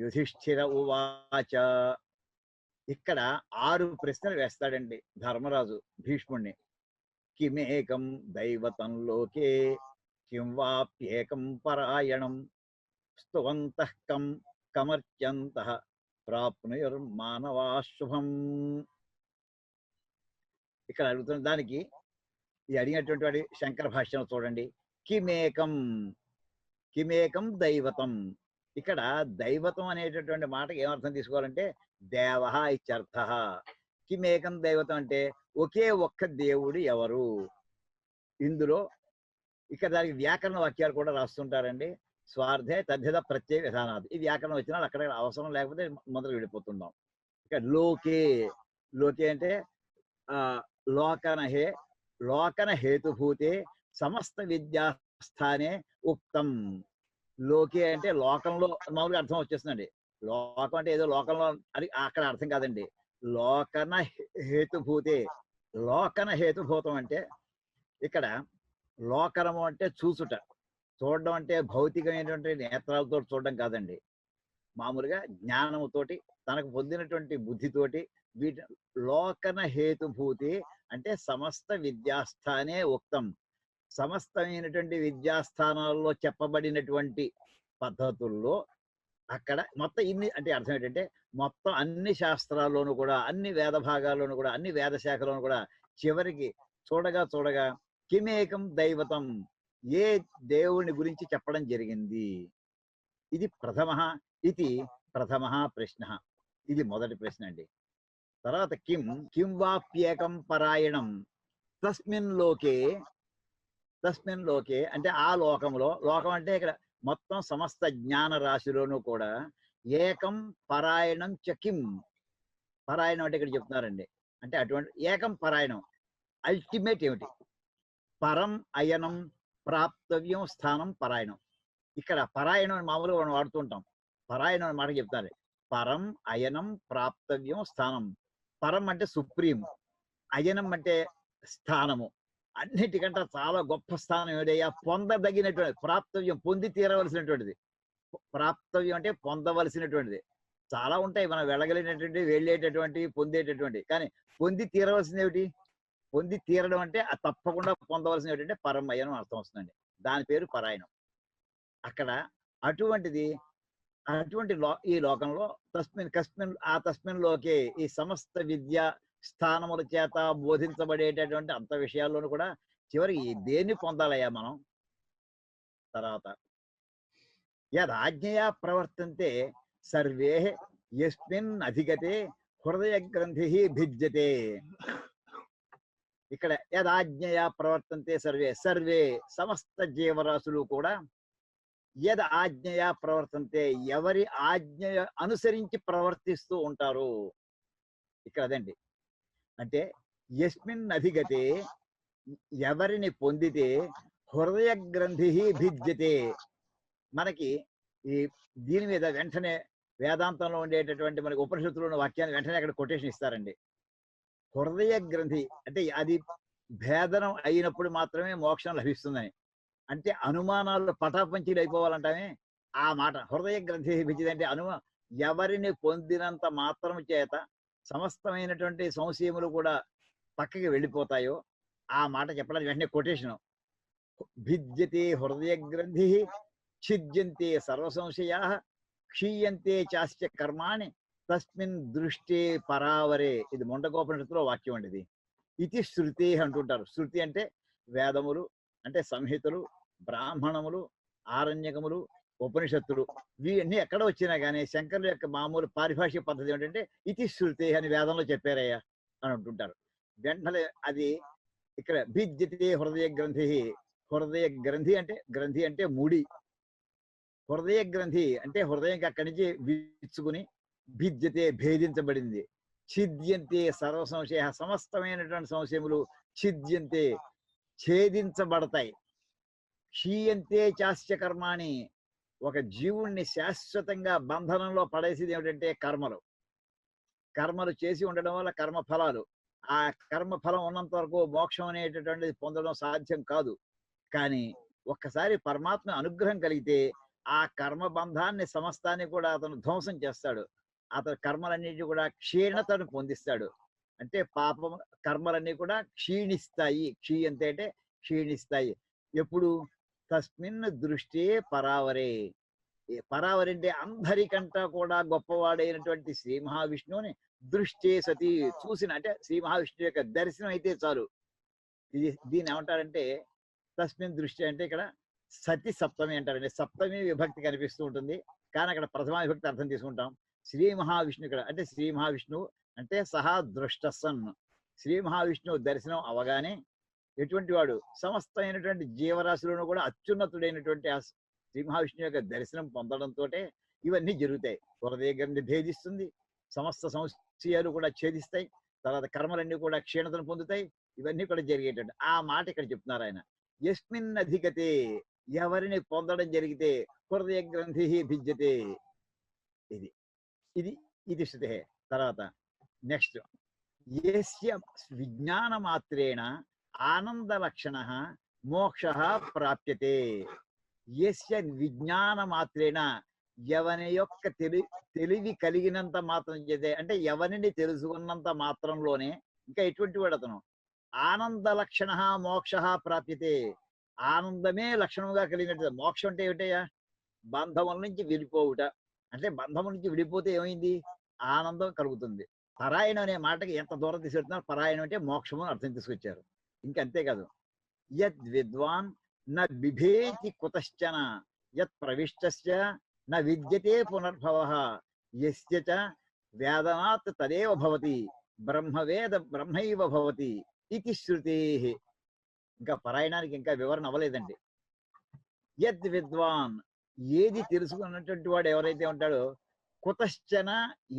యుధిష్ఠిర ఉవాచ. ఇక్కడ ఆరు ప్రశ్నలు వేస్తాడండి ధర్మరాజు భీష్ముణ్ణి. కిమేకం దైవతం లోకే కిం వాప్యేకం పరాయణం స్తువంతఃకం కం ప్రాప్నుయుర్మానవాశుభం. ఇక్కడ అడుగుతున్న దానికి ఈ అడిగినటువంటి వాడి శంకర భాష్యం చూడండి. కిమేకం కిమేకం దైవతం ఇక్కడ దైవతం అనేటటువంటి మాటకి ఏమర్థం తీసుకోవాలంటే దేవ ఇత్యర్థ. కిమేకం దైవతం అంటే ఒకే ఒక్క దేవుడు ఎవరు? ఇందులో ఇక్కడ దానికి వ్యాకరణ వాక్యాలు కూడా రాస్తుంటారండి. స్వార్థే తద్ధిత ప్రత్యయ విధానాలు ఈ వ్యాకరణం వచ్చినా అక్కడ అవసరం లేకపోతే మొదలు వెళ్ళిపోతున్నాం ఇక్కడ లోకే లోకే అంటే ఆ లోకన హేతుభూతే సమస్త విద్యాస్థానే ఉక్తం. లోకే అంటే లోకంలో మామూలుగా అర్థం వచ్చేస్తుందండి. లోకం అంటే ఏదో లోకంలో అది అక్కడ అర్థం కాదండి. లోకన హేతుభూతి హేతుభూతే. లోకన హేతుభూతం అంటే ఇక్కడ లోకనము అంటే చూసుట చూడడం అంటే భౌతికమైనటువంటి నేత్రాలతో చూడడం కాదండి. మామూలుగా జ్ఞానముతోటి తనకు పొందినటువంటి బుద్ధితోటి వీటి లోకన హేతుభూతి అంటే సమస్త విద్యాస్థానే ఉక్తం. సమస్తమైనటువంటి విద్యాస్థానాల్లో చెప్పబడినటువంటి పద్ధతుల్లో అక్కడ మొత్తం ఇన్ని అంటే అర్థం ఏంటంటే మొత్తం అన్ని శాస్త్రాల్లోనూ కూడా అన్ని వేద భాగాల్లోనూ కూడా అన్ని వేద శాఖలోనూ కూడా చివరికి చూడగా చూడగా కిమేకం దైవతం ఏ దేవుని గురించి చెప్పడం జరిగింది? ఇది ప్రథమ ఇది ప్రథమ ప్రశ్న. ఇది మొదటి ప్రశ్న అండి. తర్వాత కిం కిం వాప్యేకం పరాయణం. తస్మిన్ లోకే తస్మిన్ లోకే అంటే ఆ లోకంలో లోకం అంటే ఇక్కడ మొత్తం సమస్త జ్ఞాన రాశిలోనూ కూడా ఏకం పరాయణం చకిం పరాయణం అంటే ఇక్కడ చెప్తున్నారండి. అంటే అటువంటి ఏకం పరాయణం. అల్టిమేట్ ఏమిటి? పరం అయనం ప్రాప్తవ్యం స్థానం పరాయణం. ఇక్కడ పరాయణం అని మామూలుగా మనం వాడుతుంటాం పరాయణం అని మాట చెప్తారు. పరం అయనం ప్రాప్తవ్యం స్థానం. పరం అంటే సుప్రీం అయనం అంటే స్థానము. అన్నిటికంటే చాలా గొప్ప స్థానం ఏదయ్యా పొందదగినటువంటి ప్రాప్తవ్యం పొంది తీరవలసినటువంటిది. ప్రాప్తవ్యం అంటే పొందవలసినటువంటిది. చాలా ఉంటాయి. మనం వెళ్ళగలిగినటువంటి వెళ్ళేటటువంటి పొందేటటువంటి. కానీ పొంది తీరవలసింది ఏమిటి? పొంది తీరడం అంటే ఆ తప్పకుండా పొందవలసిన ఏంటంటే పరమయ్యనం అర్థం వస్తుందండి. దాని పేరు పరాయణం. అక్కడ అటువంటిది అటువంటి లో ఈ లోకంలో తస్మిన్ కస్మిన్ ఆ తస్మిన్ లోకే ఈ సమస్త విద్య స్థానముల చేత బోధించబడేటటువంటి అంత విషయాల్లోనూ కూడా చివరికి దేన్ని పొందాలయ్యా మనం? తర్వాత. యదాజ్ఞయా ప్రవర్తంతే సర్వే యస్మిన్ అధిగతే హృదయ గ్రంథి భిద్యతే. ఇక్కడ యదాజ్ఞయా ప్రవర్తంతే సర్వే సర్వే సమస్త జీవరాశులు కూడా యద ఆజ్ఞయా ప్రవర్తంతే ఎవరి ఆజ్ఞ అనుసరించి ప్రవర్తిస్తూ ఉంటారు. ఇక్కడ అదండి. అంటే యస్మిన్ అధిగతే ఎవరిని పొందితే హృదయ గ్రంథి భిద్యతే. మనకి ఈ దీని మీద వెంటనే వేదాంతంలో ఉండేటటువంటి మనకి ఉపనిషత్తులు ఉన్న వాక్యాన్ని వెంటనే అక్కడ కొటేషన్ ఇస్తారండి. హృదయ గ్రంథి అంటే అది భేదనం అయినప్పుడు మాత్రమే మోక్షం లభిస్తుందని. అంటే అనుమానాలు పటాపంచీలు అయిపోవాలంటామే ఆ మాట. హృదయ గ్రంథి భిద్యత అంటే అనుమా ఎవరిని పొందినంత మాత్రం చేత సమస్తమైనటువంటి సంశయములు కూడా పక్కకి వెళ్ళిపోతాయో ఆ మాట చెప్పడానికి వెంటనే కొటేషన్. భిద్యతే హృదయ గ్రంథి ఛిద్యంతే సర్వ సంశయా క్షీయంతే చాస్య కర్మాణి తస్మిన్ దృష్టి పరావరే. ఇది మొండగోపనిషత్తులో వాక్యం అండి ఇది. ఇది శృతి అంటుంటారు. శృతి అంటే వేదములు అంటే సంహితలు బ్రాహ్మణములు ఆరణ్యకములు ఉపనిషత్తులు. ఇవన్నీ ఎక్కడ వచ్చినా కానీ శంకరుల యొక్క మామూలు పారిభాషిక పద్ధతి ఏంటంటే ఇతి శృతి అని వేదంలో చెప్పారయ్యా అని అంటుంటారు. వెంటనే అది ఇక్కడ భిద్యతే హృదయ గ్రంథి. హృదయ గ్రంథి అంటే గ్రంథి అంటే ముడి. హృదయ గ్రంథి అంటే హృదయం అక్కడి నుంచి విచ్చుకుని భిద్యతే భేదించబడింది. ఛిద్యంతే సర్వ సంశయ సమస్తమైనటువంటి సంశయములు ఛిద్యంతే ఛేదించబడతాయి. క్షీయంతే చాస్య కర్మాణి. ఒక జీవుణ్ణి శాశ్వతంగా బంధనంలో పడేసేది ఏమిటంటే కర్మలు. కర్మలు చేసి ఉండడం వల్ల కర్మ ఫలాలు. ఆ కర్మ ఫలం ఉన్నంత వరకు మోక్షం అనేటటువంటిది పొందడం సాధ్యం కాదు. కానీ ఒక్కసారి పరమాత్మ అనుగ్రహం కలిగితే ఆ కర్మ బంధాన్ని సమస్తాన్ని కూడా అతను ధ్వంసం చేస్తాడు. అతను కర్మలన్నిటి కూడా క్షీణతను పొందిస్తాడు. అంటే పాపం కర్మలన్నీ కూడా క్షీణిస్తాయి. క్షీ అంతే అంటే క్షీణిస్తాయి. ఎప్పుడు? తస్మిన్ దృష్టి పరావరే. పరావరంటే పరావరి అంటే అందరికంటా కూడా గొప్పవాడైనటువంటి శ్రీ మహావిష్ణువుని దృష్టి సతి చూసిన అంటే శ్రీ మహావిష్ణువు యొక్క దర్శనం అయితే చాలు. ఇది దీన్ని ఏమంటారంటే తస్మిన్ దృష్టి అంటే ఇక్కడ సతి సప్తమి అంటారండి. సప్తమి విభక్తి కనిపిస్తూ ఉంటుంది. కానీ అక్కడ ప్రథమ విభక్తి అర్థం తీసుకుంటాం. శ్రీ మహావిష్ణు ఇక్కడ అంటే శ్రీ మహావిష్ణువు అంటే సహా దృష్టసన్ శ్రీ మహావిష్ణువు దర్శనం అవగానే ఎటువంటి వాడు సమస్తమైనటువంటి జీవరాశులను కూడా అత్యున్నతుడైనటువంటి ఆ శ్రీ యొక్క దర్శనం పొందడంతో ఇవన్నీ జరుగుతాయి. హృదయగ్రంథి భేదిస్తుంది సమస్త సంశయాలు కూడా ఛేదిస్తాయి తర్వాత కర్మలన్నీ కూడా క్షీణతను పొందుతాయి ఇవన్నీ కూడా జరిగేటట్టు. ఆ మాట ఇక్కడ చెప్తున్నారు ఆయన. ఎస్మిన్ అధికతే ఎవరిని పొందడం జరిగితే హృదయ గ్రంథి భిద్యతే ఇది. ఇది ఇది శృతి తర్వాత నెక్స్ట్. ఏస్య విజ్ఞాన మాత్రేణ ఆనంద లక్షణ మోక్ష ప్రాప్యతే. ఎస్య విజ్ఞాన మాత్రేణ ఎవని యొక్క తెలి తెలివి కలిగినంత మాత్రం చేతే అంటే ఎవరిని తెలుసుకున్నంత మాత్రంలోనే ఇంకా ఎటువంటి వాడు అతను ఆనంద లక్షణ మోక్ష ప్రాప్యతే. ఆనందమే లక్షణంగా కలిగినట్టు. మోక్షం అంటే ఏమిటయ్యా? బంధముల నుంచి విడిపోవుట. అంటే బంధము నుంచి విడిపోతే ఏమైంది? ఆనందం కలుగుతుంది. పరాయణం అనే మాటకి ఎంత దూరం తీసుకెళ్తున్నారు పరాయణం అంటే మోక్షము అర్థం తీసుకొచ్చారు. ఇంకా అంతేకాదు యద్ విద్వాన్ న బిభేతి కుతశ్చన యత్ ప్రవిష్టస్య న విద్యతే పునర్భవ యస్య చ వేదనాత్ తదేవ భవతి బ్రహ్మవేద బ్రహ్మైవ భవతి ఇది శృతే. ఇంకా పరాయణానికి ఇంకా వివరణ అవ్వలేదండి. యద్ విద్వాన్ ఏది తెలుసుకున్నటువంటి వాడు ఎవరైతే ఉంటాడో కుతశ్చన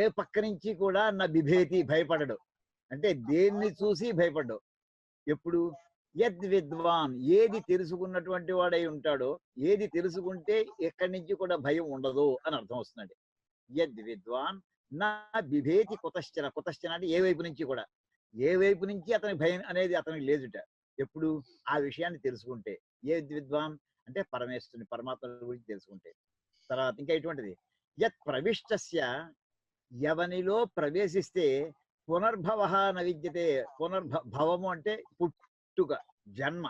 ఏ పక్క నుంచి కూడా నా బిభేతి భయపడడు. అంటే దేన్ని చూసి భయపడ్డు. ఎప్పుడు? యద్ విద్వాన్. ఏది తెలుసుకున్నటువంటి వాడై ఉంటాడో ఏది తెలుసుకుంటే ఎక్కడి నుంచి కూడా భయం ఉండదు అని అర్థం వస్తున్నాడు యద్ విద్వాన్ నా బిభేతి కుతశ్చన. కుతశ్చన అంటే ఏ వైపు నుంచి కూడా. ఏ వైపు నుంచి అతని భయం అనేది అతనికి లేదుట. ఎప్పుడు? ఆ విషయాన్ని తెలుసుకుంటే. ఏ విద్వాన్ అంటే పరమేశ్వరుని పరమాత్మ గురించి తెలుసుకుంటే. తర్వాత ఇంకా ఎటువంటిది యత్ ప్రవిష్టస్య ఎవనిలో ప్రవేశిస్తే పునర్భవ న విద్యతే. పునర్భ భవము అంటే పుట్టుక జన్మ.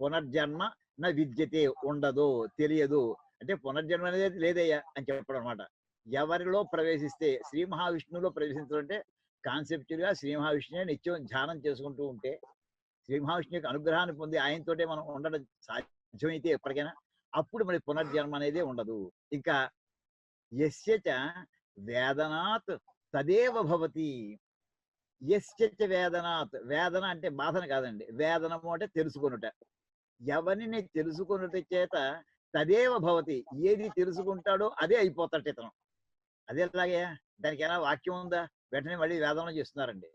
పునర్జన్మ న విద్యతే ఉండదు తెలియదు. అంటే పునర్జన్మ అనేది లేదయ్యా అని చెప్పడం అనమాట ఎవరిలో ప్రవేశిస్తే శ్రీ మహావిష్ణువులో ప్రవేశించడం అంటే గా శ్రీ మహావిష్ణువే నిత్యం ధ్యానం చేసుకుంటూ ఉంటే శ్రీ మహావిష్ణు యొక్క అనుగ్రహాన్ని పొంది ఆయనతోటే మనం ఉండడం సాధ్యమైతే ఎప్పటికైనా అప్పుడు మరి పునర్జన్మ అనేది ఉండదు. ఇంకా యస్య చ వేదనాత్ తదేవ భవతి యస్య వేదనాత్ వేదన అంటే బాధన కాదండి. వేదనము అంటే తెలుసుకొనుట. ఎవరిని తెలుసుకొనుట చేత తదేవ భవతి. ఏది తెలుసుకుంటాడో అదే అయిపోతాడు ఇతను. అదే అలాగే దానికి ఏమైనా వాక్యం ఉందా? వెంటనే మళ్ళీ వేదన చేస్తున్నారండి.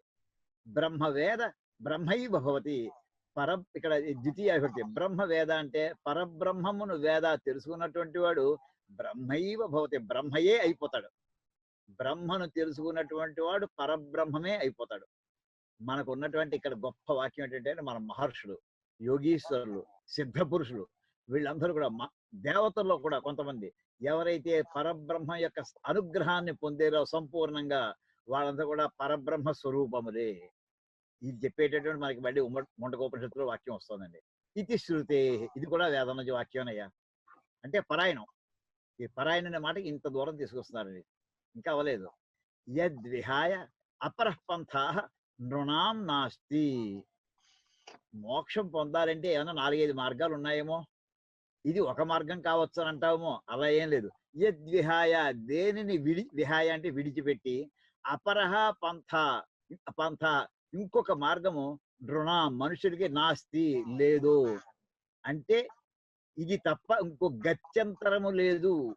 బ్రహ్మవేద బ్రహ్మైవ భవతి. పర ఇక్కడ ద్వితీయ విభక్తి బ్రహ్మ వేద అంటే పరబ్రహ్మమును వేద తెలుసుకున్నటువంటి వాడు బ్రహ్మైవ భవతి. బ్రహ్మయే అయిపోతాడు. బ్రహ్మను తెలుసుకున్నటువంటి వాడు పరబ్రహ్మమే అయిపోతాడు. మనకు ఉన్నటువంటి ఇక్కడ గొప్ప వాక్యం ఏంటంటే మన మహర్షులు యోగీశ్వరులు సిద్ధ పురుషులు వీళ్ళందరూ కూడా దేవతల్లో కూడా కొంతమంది ఎవరైతే పరబ్రహ్మ యొక్క అనుగ్రహాన్ని పొందేరో సంపూర్ణంగా వాళ్ళంతా కూడా పరబ్రహ్మ స్వరూపములే. ఇది చెప్పేటటువంటి మనకి మళ్ళీ ఉమ్మ ముండకోపనిషత్తులో వాక్యం వస్తుందండి. ఇది శృతే ఇది కూడా వేదమని వాక్యం అయ్యా అంటే పరాయణం. ఈ పరాయణ అనే మాటకి ఇంత దూరం తీసుకొస్తున్నారండి. ఇంకా అవ్వలేదు. యద్విహాయ అపరపంథా నృణాం నాస్తి. మోక్షం పొందాలంటే ఏమైనా నాలుగైదు మార్గాలు ఉన్నాయేమో. ఇది ఒక మార్గం కావచ్చు అని అంటామో అలా ఏం లేదు. యద్విహాయ దేనిని విడి విహాయ అంటే విడిచిపెట్టి అపరహ పంథ పంథ ఇంకొక మార్గము దృణ మనుషుడికి నాస్తి లేదు. అంటే ఇది తప్ప ఇంకో గత్యంతరము లేదు.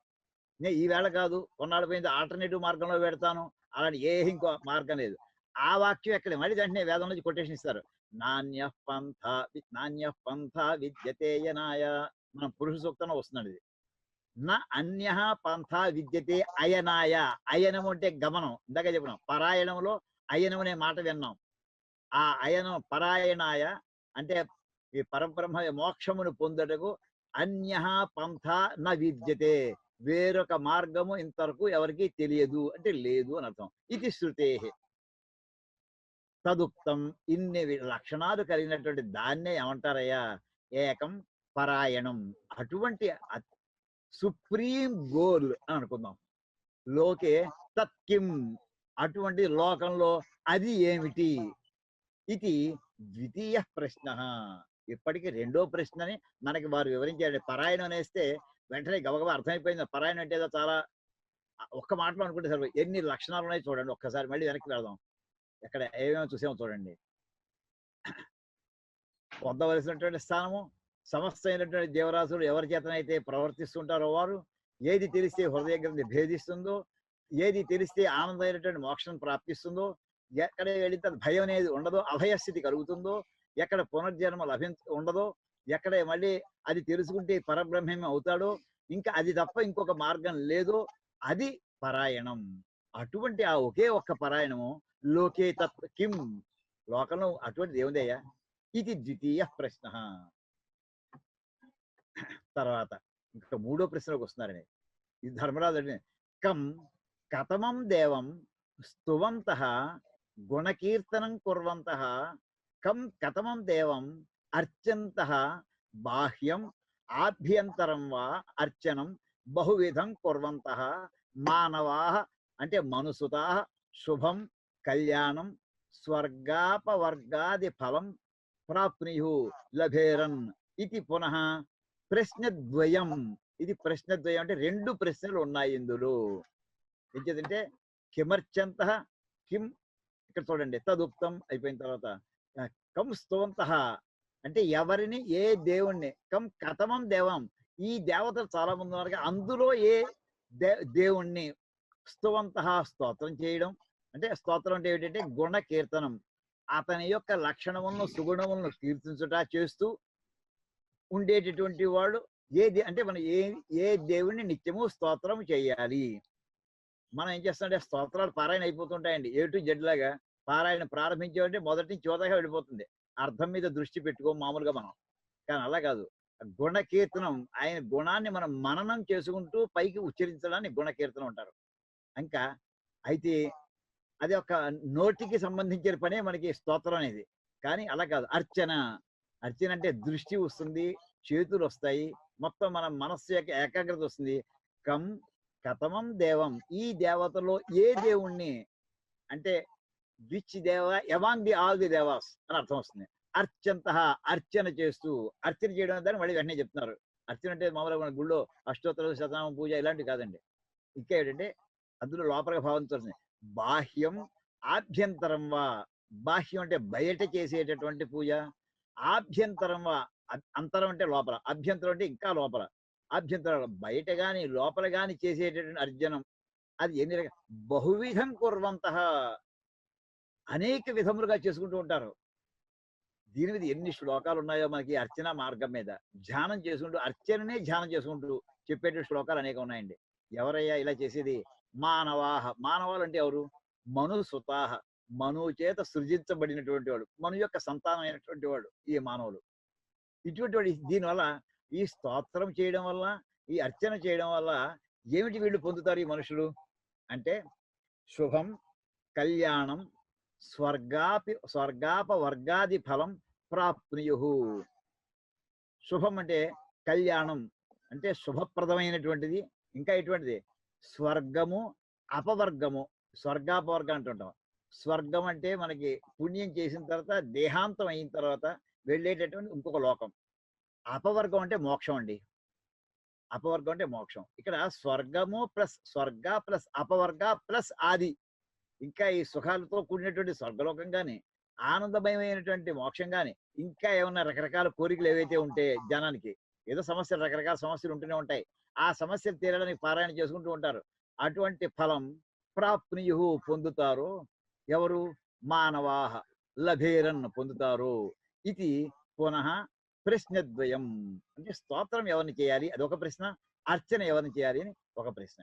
నే- ఈ వేళ కాదు కొన్నాళ్ళ పోయింది ఆల్టర్నేటివ్ మార్గంలో పెడతాను అలాంటి ఏ ఇంకో మార్గం లేదు. ఆ వాక్యం ఎక్కడ? మళ్ళీ వెంటనే వేదం నుంచి కొటేషన్ ఇస్తారు. నాణ్య పంథ నాణ్య పంథ విద్యతేయనాయ మన పురుష సూక్తంలో వస్తున్నాడు ఇది. నా అన్య పంథ విద్యతే అయనాయ. అయనం అంటే గమనం. ఇందాక చెప్పినాం పరాయణంలో అయనం అనే మాట విన్నాం. ఆ అయనం పరాయణాయ అంటే ఈ పరబ్రహ్మ మోక్షమును పొందుటకు అన్య పంథ న విద్యతే. వేరొక మార్గము ఇంతవరకు ఎవరికి తెలియదు అంటే లేదు అని అర్థం. ఇది శృతే తదుక్తం ఇన్ని లక్షణాలు కలిగినటువంటి దాన్నే ఏమంటారయ్యా? ఏకం పరాయణం. అటువంటి సుప్రీం గోల్ అని అనుకుందాం. లోకే తత్కిం అటువంటి లోకంలో అది ఏమిటి? ఇది ద్వితీయ ప్రశ్న. ఇప్పటికి రెండో ప్రశ్నని మనకి వారు వివరించారు పరాయణం అనేస్తే వెంటనే గబగబా అర్థమైపోయింది. పరాయణం అంటే ఏదో చాలా ఒక్క మాటలో అనుకుంటే సరే ఎన్ని లక్షణాలు ఉన్నాయి చూడండి ఒక్కసారి మళ్ళీ వెనక్కి వెళదాం. ఎక్కడ ఏమేమో చూసామో చూడండి. పొందవలసినటువంటి స్థానము సమస్త అయినటువంటి జీవరాశులు ఎవరి చేతనైతే ప్రవర్తిస్తుంటారో వారు ఏది తెలిస్తే హృదయ గ్రంథి భేదిస్తుందో ఏది తెలిస్తే ఆనందమైనటువంటి మోక్షం ప్రాప్తిస్తుందో ఎక్కడ వెళితే భయం అనేది ఉండదో అభయస్థితి కలుగుతుందో ఎక్కడ పునర్జన్మ లభించ ఉండదో ఎక్కడ మళ్ళీ అది తెలుసుకుంటే పరబ్రహ్మమే అవుతాడో ఇంకా అది తప్ప ఇంకొక మార్గం లేదో అది పరాయణం. అటువంటి ఆ ఒకే ఒక్క పరాయణము లోకే తత్వ కిం? లోకంలో అటువంటిది ఏముందయ్యా? ఇది ద్వితీయ ప్రశ్న. తర్వాత ఇంకా మూడో ప్రశ్నలకు వస్తున్నారని ఇది ధర్మరాజు అడిగిన, కం కథమం దేవం స్తువంత గుణకీర్తనం కుర్వంత కం కథమం దేవం అర్చంత బాహ్యం ఆభ్యంతరం వా అర్చనం బహువిధం కుర్వంత మానవా అంటే మనుసుతా శుభం కళ్యాణం స్వర్గాపవర్గాది ఫలం ప్రాప్నుయు లభేరన్ ఇది పునః ప్రశ్నద్వయం. ఇది ప్రశ్నద్వయం అంటే రెండు ప్రశ్నలు ఉన్నాయి ఇందులో. ఏంటంటే కిమర్చంత కిం ఇక్కడ చూడండి తదుక్తం అయిపోయిన తర్వాత ఆ, కం స్తువంత అంటే ఎవరిని? ఏ దేవుణ్ణి? కం కథమం దేవం. ఈ దేవతలు చాలా మంది ఉన్నారు అందులో ఏ దే దేవుణ్ణి స్తువంత స్తోత్రం చేయడం? అంటే స్తోత్రం అంటే ఏంటంటే గుణ కీర్తనం. అతని యొక్క లక్షణములను సుగుణములను కీర్తించుట చేస్తూ ఉండేటటువంటి వాడు ఏది? అంటే మనం ఏ ఏ దేవుణ్ణి నిత్యము స్తోత్రం చేయాలి? మనం ఏం చేస్తామంటే స్తోత్రాలు పారాయణ అయిపోతుంటాయండి. ఏ టు జెడ్ లాగా పారాయణ ప్రారంభించామంటే మొదటి నుంచి వెళ్ళిపోతుంది. అర్థం మీద దృష్టి పెట్టుకో మామూలుగా మనం. కానీ అలా కాదు. గుణ కీర్తనం ఆయన గుణాన్ని మనం మననం చేసుకుంటూ పైకి ఉచ్చరించడాన్ని గుణ కీర్తనం అంటారు. ఇంకా అయితే అది ఒక నోటికి సంబంధించిన పనే మనకి స్తోత్రం అనేది. కానీ అలా కాదు. అర్చన. అర్చన అంటే దృష్టి వస్తుంది చేతులు వస్తాయి మొత్తం మన మనస్సు యొక్క ఏకాగ్రత వస్తుంది. కం కథమం దేవం. ఈ దేవతలో ఏ దేవుణ్ణి అంటే which deva among the all the devas అని అర్థం వస్తుంది. అర్చంత అర్చన చేస్తూ అర్చన చేయడం దాన్ని మళ్ళీ వెంటనే చెప్తున్నారు. అర్చన అంటే మామూలుగా మన గుళ్ళో అష్టోత్తర శతనామ పూజ ఇలాంటివి కాదండి. ఇంకా ఏంటంటే అందులో లోపల భావంతో బాహ్యం ఆభ్యంతరం వా. బాహ్యం అంటే బయట చేసేటటువంటి పూజ. ఆభ్యంతరం వా. అంతరం అంటే లోపల. అభ్యంతరం అంటే ఇంకా లోపల. అభ్యంతరం బయట గాని లోపల గాని చేసేటటువంటి అర్జనం. అది ఎన్ని రకాల బహువిధం కుర్వంత. అనేక విధములుగా చేసుకుంటూ ఉంటారు. దీని మీద ఎన్ని శ్లోకాలు ఉన్నాయో మనకి అర్చన మార్గం మీద. ధ్యానం చేసుకుంటూ అర్చననే ధ్యానం చేసుకుంటూ చెప్పేట శ్లోకాలు అనేక ఉన్నాయండి. ఎవరయ్యా ఇలా చేసేది? మానవాహ. మానవాలు అంటే ఎవరు? మను సుతాహ. మనువు చేత సృజించబడినటువంటి వాడు. మను యొక్క సంతానం అయినటువంటి వాడు ఈ మానవులు. ఇటువంటి వాడు దీనివల్ల ఈ స్తోత్రం చేయడం వల్ల ఈ అర్చన చేయడం వల్ల ఏమిటి వీళ్ళు పొందుతారు ఈ మనుషులు? అంటే శుభం కళ్యాణం స్వర్గాపి స్వర్గాప వర్గాది ఫలం ప్రాప్నుయు శుభం అంటే కళ్యాణం అంటే శుభప్రదమైనటువంటిది ఇంకా ఎటువంటిది? స్వర్గము అపవర్గము స్వర్గాపవర్గం అంటుంటాం. స్వర్గం అంటే మనకి పుణ్యం చేసిన తర్వాత దేహాంతం అయిన తర్వాత వెళ్ళేటటువంటి ఇంకొక లోకం. అపవర్గం అంటే మోక్షం అండి. అపవర్గం అంటే మోక్షం. ఇక్కడ స్వర్గము ప్లస్ స్వర్గ ప్లస్ అపవర్గ ప్లస్ ఆది ఇంకా ఈ సుఖాలతో కూడినటువంటి స్వర్గలోకం కానీ ఆనందమయమైనటువంటి మోక్షం కానీ ఇంకా ఏమన్నా రకరకాల కోరికలు ఏవైతే ఉంటే జనానికి ఏదో సమస్యలు రకరకాల సమస్యలు ఉంటూనే ఉంటాయి. ఆ సమస్యలు తీరడానికి పారాయణ చేసుకుంటూ ఉంటారు. అటువంటి ఫలం ప్రాప్నియు పొందుతారు. ఎవరు? మానవాహ లభేరన్ పొందుతారు. ఇది పునః ప్రశ్నద్వయం. అంటే స్తోత్రం ఎవరిని చేయాలి? అది ఒక ప్రశ్న. అర్చన ఎవరిని చేయాలి? అని ఒక ప్రశ్న.